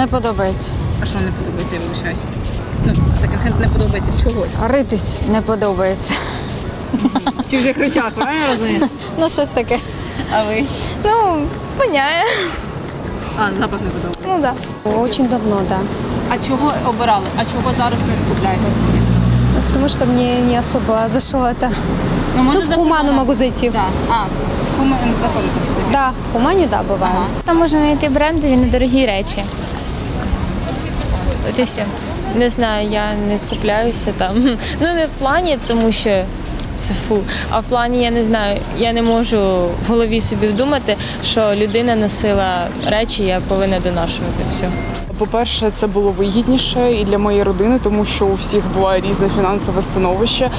Не подобається. А що не подобається, я вибачаюся? Ну, секонд-хенд не подобається чогось. Ритись не подобається. В чужих речах, правильно я? Ну, щось таке. А ви? Ну, воняє. А, запах не подобається. Ну да. Очень давно, да. А чого обирали? А чого зараз не скупляєтесь тоді? Потому что мне не особо зашло это. Ну, Ну, в Хуману могу зайти. Да. А, в Хуман заходите сюди. Да, в Хумане, да. Ага. Там можна знайти брендові недорогі речі. От і все. Не знаю, я не скупляюся там. Ну не в плані, тому що це фу. А в плані я не знаю, я не можу в голові собі вдумати, що людина носила речі, я повинна донашувати все. По-перше, це було вигідніше і для моєї родини, тому що у всіх було різне фінансове становище.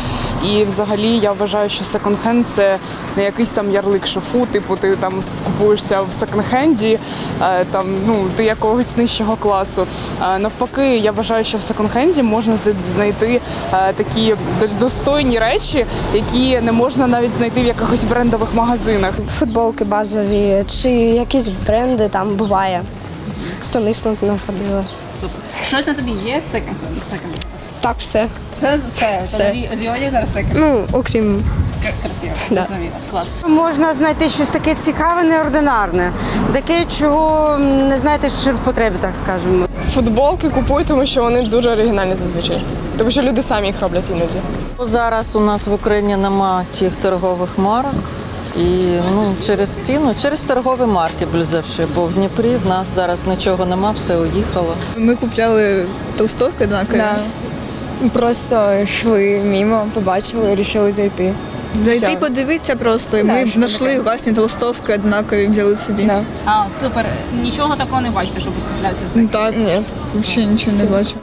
І взагалі я вважаю, що секонд-хенд це не якийсь там ярлик, що фу, типу, ти там скупуєшся в секонд-хенді, е, там ну ти якогось нижчого класу. Е, Навпаки, я вважаю, що в секонд-хенді можна знайти е, такі достойні речі, які не можна навіть знайти в якихось брендових магазинах. Футболки базові чи якісь бренди там буває. Станислав находила. Супер. Щось на тобі є секонд Так, все. Все, все, Все. Тобі зараз секонд. Ну, окрім Красиво, Да. зрозуміло. Клас. Можна знайти щось таке цікаве, неординарне, таке, чого не знаєте, що в потребі, так скажемо. Футболки купую, тому що вони дуже оригінальні зазвичай. Тому що люди самі їх роблять іноді. Зараз у нас в Україні нема тих торгових марок. І ну, через ціну, через торгові марки близевши, бо в Дніпрі в нас зараз нічого нема, все уїхало. Ми купляли толстовки однакові. Да. Просто йшли мимо, побачили, вирішили зайти. Зайти подивитися просто. І ми знайшли власні толстовки однакові, взяли собі. Да. А, супер. Нічого такого не бачите, щоб скуплятися все. Ну так, Ні. взагалі нічого не бачу.